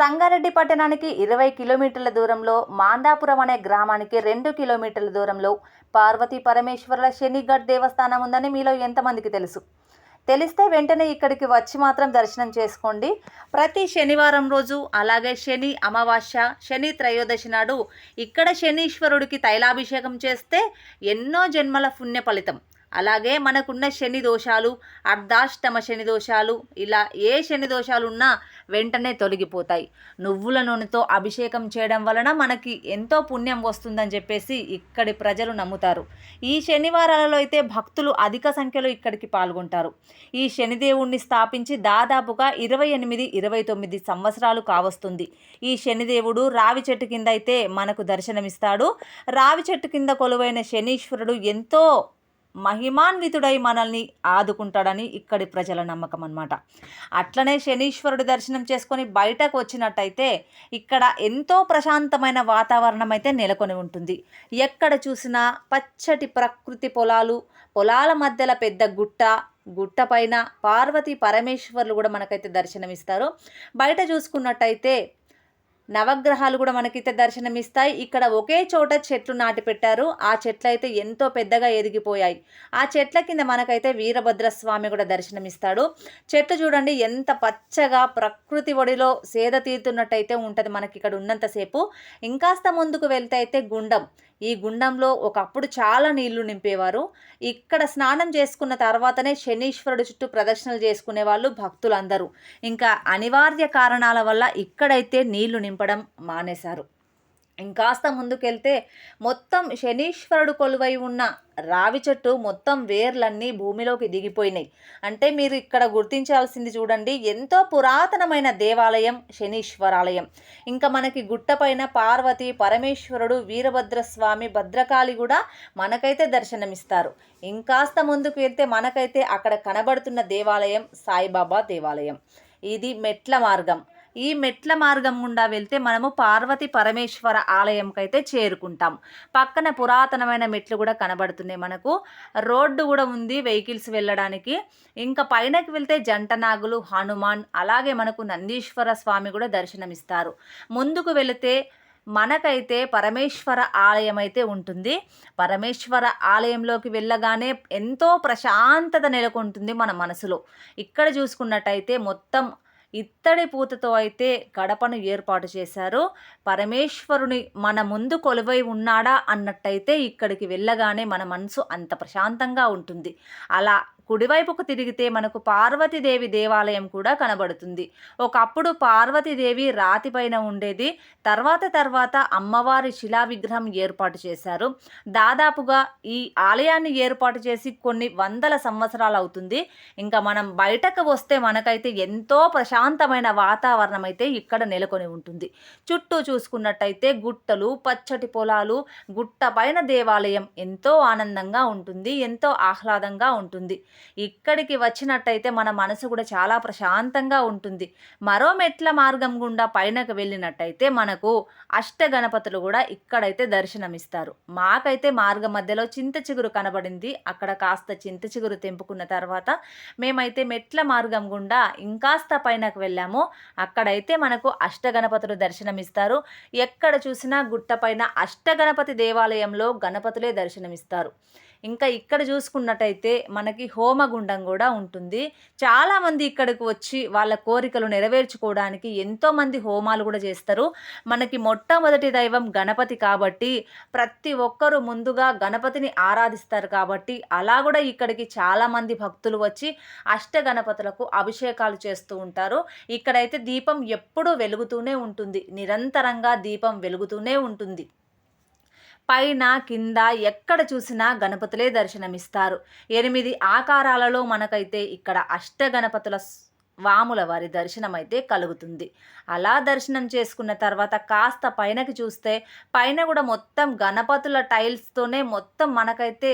సంగారెడ్డి పట్టణానికి ఇరవై కిలోమీటర్ల దూరంలో మాందాపురం అనే గ్రామానికి రెండు కిలోమీటర్ల దూరంలో పార్వతీ పరమేశ్వరుల శనిగఢ్ దేవస్థానం ఉందని మీలో ఎంతమందికి తెలుసు? తెలిస్తే వెంటనే ఇక్కడికి వచ్చి మాత్రం దర్శనం చేసుకోండి. ప్రతి శనివారం రోజు అలాగే శని అమావాస్య శని త్రయోదశి నాడు ఇక్కడ శనీశ్వరుడికి తైలాభిషేకం చేస్తే ఎన్నో జన్మల పుణ్య ఫలితం అలాగే మనకున్న శని దోషాలు అర్ధాష్టమ శని దోషాలు ఇలా ఏ శని దోషాలు ఉన్నా వెంటనే తొలగిపోతాయి. నువ్వుల నూనెతో అభిషేకం చేయడం వలన మనకి ఎంతో పుణ్యం వస్తుందని చెప్పేసి ఇక్కడి ప్రజలు నమ్ముతారు. ఈ శనివారాలలో అయితే భక్తులు అధిక సంఖ్యలో ఇక్కడికి పాల్గొంటారు. ఈ శనిదేవుణ్ణి స్థాపించి దాదాపుగా ఇరవై ఎనిమిది ఇరవై తొమ్మిది సంవత్సరాలు కావస్తుంది. ఈ శనిదేవుడు రావి చెట్టు కింద అయితే మనకు దర్శనమిస్తాడు. రావి చెట్టు కింద కొలువైన శనీశ్వరుడు ఎంతో మహిమాన్వితుడై మనల్ని ఆదుకుంటాడని ఇక్కడి ప్రజల నమ్మకం అన్నమాట. అట్లనే శనీశ్వరుడి దర్శనం చేసుకొని బయటకు వచ్చినట్టయితే ఇక్కడ ఎంతో ప్రశాంతమైన వాతావరణం అయితే నెలకొని ఉంటుంది. ఎక్కడ చూసినా పచ్చటి ప్రకృతి పొలాలు పొలాల మధ్యలో పెద్ద గుట్ట గుట్టపైన పార్వతి పరమేశ్వర్లు కూడా మనకైతే దర్శనమిస్తారు. బయట చూసుకున్నట్టయితే నవగ్రహాలు కూడా మనకైతే దర్శనమిస్తాయి. ఇక్కడ ఒకే చోట చెట్లు నాటి పెట్టారు ఆ చెట్లు అయితే ఎంతో పెద్దగా ఎదిగిపోయాయి. ఆ చెట్ల కింద మనకైతే వీరభద్రస్వామి కూడా దర్శనమిస్తాడు. చెట్లు చూడండి ఎంత పచ్చగా ప్రకృతి ఒడిలో సేద తీరుతున్నట్టయితే ఉంటుంది మనకి ఇక్కడ ఉన్నంతసేపు. ఇంకాస్త ముందుకు వెళ్తే అయితే గుండం. ఈ గుండంలో ఒకప్పుడు చాలా నీళ్ళు నింపేవారు. ఇక్కడ స్నానం చేసుకున్న తర్వాతనే శనీశ్వరుడు చుట్టూ ప్రదర్శనలు చేసుకునే వాళ్ళు భక్తులందరూ. ఇంకా అనివార్య కారణాల వల్ల ఇక్కడైతే నీళ్ళు నింపడం మానేశారు. ఇంకాస్త ముందుకెళ్తే మొత్తం శనీశ్వరుడు కొలువై ఉన్న రావి చెట్టు మొత్తం వేర్లన్నీ భూమిలోకి దిగిపోయినాయి. అంటే మీరు ఇక్కడ గుర్తించాల్సింది చూడండి ఎంతో పురాతనమైన దేవాలయం శనీశ్వరాలయం. ఇంకా మనకి గుట్టపైన పార్వతి పరమేశ్వరుడు వీరభద్రస్వామి భద్రకాళి కూడా మనకైతే దర్శనమిస్తారు. ఇంకాస్త ముందుకు వెళ్తే మనకైతే అక్కడ కనబడుతున్న దేవాలయం సాయిబాబా దేవాలయం. ఇది మెట్ల మార్గం. ఈ మెట్ల మార్గం గుండా వెళ్తే మనము పార్వతి పరమేశ్వర ఆలయంకైతే చేరుకుంటాం. పక్కన పురాతనమైన మెట్లు కూడా కనబడుతున్నాయి మనకు. రోడ్డు కూడా ఉంది వెహికల్స్ వెళ్ళడానికి. ఇంకా పైనకి వెళ్తే జంట నాగులు హనుమాన్ అలాగే మనకు నందీశ్వర స్వామి కూడా దర్శనమిస్తారు. ముందుకు వెళితే మనకైతే పరమేశ్వర ఆలయం అయితే ఉంటుంది. పరమేశ్వర ఆలయంలోకి వెళ్ళగానే ఎంతో ప్రశాంతత నెలకొంటుంది మన మనసులో. ఇక్కడ చూసుకున్నట్టయితే మొత్తం ఇత్తడి పూతతో అయితే గడపను ఏర్పాటు చేశారు. పరమేశ్వరుని మన ముందు కొలువై ఉన్నాడా అన్నట్టయితే ఇక్కడికి వెళ్ళగానే మన మనసు అంత ప్రశాంతంగా ఉంటుంది. అలా కుడివైపుకు తిరిగితే మనకు పార్వతీదేవి దేవాలయం కూడా కనబడుతుంది. ఒకప్పుడు పార్వతీదేవి రాతిపైన ఉండేది. తర్వాత తర్వాత అమ్మవారి శిలా విగ్రహం ఏర్పాటు చేశారు. దాదాపుగా ఈ ఆలయాన్ని ఏర్పాటు చేసి కొన్ని వందల సంవత్సరాలు అవుతుంది. ఇంకా మనం బయటకు వస్తే మనకైతే ఎంతో ప్రశాంతమైన వాతావరణం అయితే ఇక్కడ నెలకొని ఉంటుంది. చుట్టూ చూసుకున్నట్టయితే గుట్టలు పచ్చటి పొలాలు గుట్ట పైన దేవాలయం ఎంతో ఆనందంగా ఉంటుంది ఎంతో ఆహ్లాదంగా ఉంటుంది. ఇక్కడికి వచ్చినట్టయితే మన మనసు కూడా చాలా ప్రశాంతంగా ఉంటుంది. మరో మెట్ల మార్గం గుండా పైనకు వెళ్ళినట్టయితే మనకు అష్ట గణపతులు కూడా ఇక్కడైతే దర్శనమిస్తారు. మాకైతే మార్గం మధ్యలో చింత చిగురు కనబడింది. అక్కడ కాస్త చింత చిగురు తెంపుకున్న తర్వాత మేమైతే మెట్ల మార్గం గుండా ఇంకాస్త పైనకు వెళ్ళాము. అక్కడైతే మనకు అష్టగణపతులు దర్శనమిస్తారు. ఎక్కడ చూసినా గుట్టపైన అష్టగణపతి దేవాలయంలో గణపతులే దర్శనమిస్తారు. ఇంకా ఇక్కడ చూసుకున్నట్టయితే మనకి హోమగుండం కూడా ఉంటుంది. చాలామంది ఇక్కడికి వచ్చి వాళ్ళ కోరికలు నెరవేర్చుకోవడానికి ఎంతోమంది హోమాలు కూడా చేస్తారు. మనకి మొట్టమొదటి దైవం గణపతి కాబట్టి ప్రతి ఒక్కరూ ముందుగా గణపతిని ఆరాధిస్తారు కాబట్టి అలా కూడా ఇక్కడికి చాలామంది భక్తులు వచ్చి అష్ట గణపతులకు అభిషేకాలు చేస్తూ ఉంటారు. ఇక్కడైతే దీపం ఎప్పుడూ వెలుగుతూనే ఉంటుంది. నిరంతరంగా దీపం వెలుగుతూనే ఉంటుంది. పైన కింద ఎక్కడ చూసినా గణపతులే దర్శనమిస్తారు. ఎనిమిది ఆకారాలలో మనకైతే ఇక్కడ అష్ట గణపతుల వాముల వారి దర్శనం అయితే కలుగుతుంది. అలా దర్శనం చేసుకున్న తర్వాత కాస్త పైనకి చూస్తే పైన కూడా మొత్తం గణపతుల టైల్స్తోనే మొత్తం మనకైతే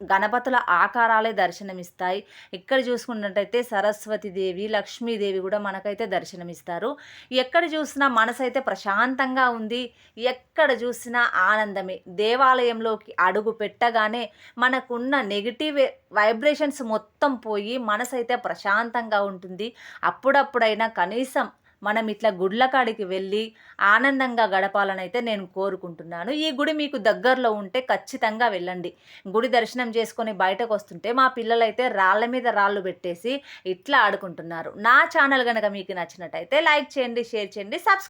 గణపతుల ఆకారాలే దర్శనమిస్తాయి. ఇక్కడ చూసుకున్నట్టయితే సరస్వతీదేవి లక్ష్మీదేవి కూడా మనకైతే దర్శనమిస్తారు. ఎక్కడ చూసినా మనసు అయితే ప్రశాంతంగా ఉంది. ఎక్కడ చూసినా ఆనందమే. దేవాలయంలోకి అడుగు పెట్టగానే మనకున్న నెగిటివ్ వైబ్రేషన్స్ మొత్తం పోయి మనసు అయితే ప్రశాంతంగా ఉంటుంది. అప్పుడప్పుడైనా కనీసం మనం ఇట్లా గుడ్ల కాడికి వెళ్ళి ఆనందంగా గడపాలని అయితే నేను కోరుకుంటున్నాను. ఈ గుడి మీకు దగ్గరలో ఉంటే ఖచ్చితంగా వెళ్ళండి. గుడి దర్శనం చేసుకొని బయటకు వస్తుంటే మా పిల్లలైతే రాళ్ళ మీద రాళ్ళు పెట్టేసి ఇట్లా ఆడుకుంటున్నారు. నా ఛానల్ కనుక మీకు నచ్చినట్టయితే లైక్ చేయండి షేర్ చేయండి సబ్స్క్రైబ్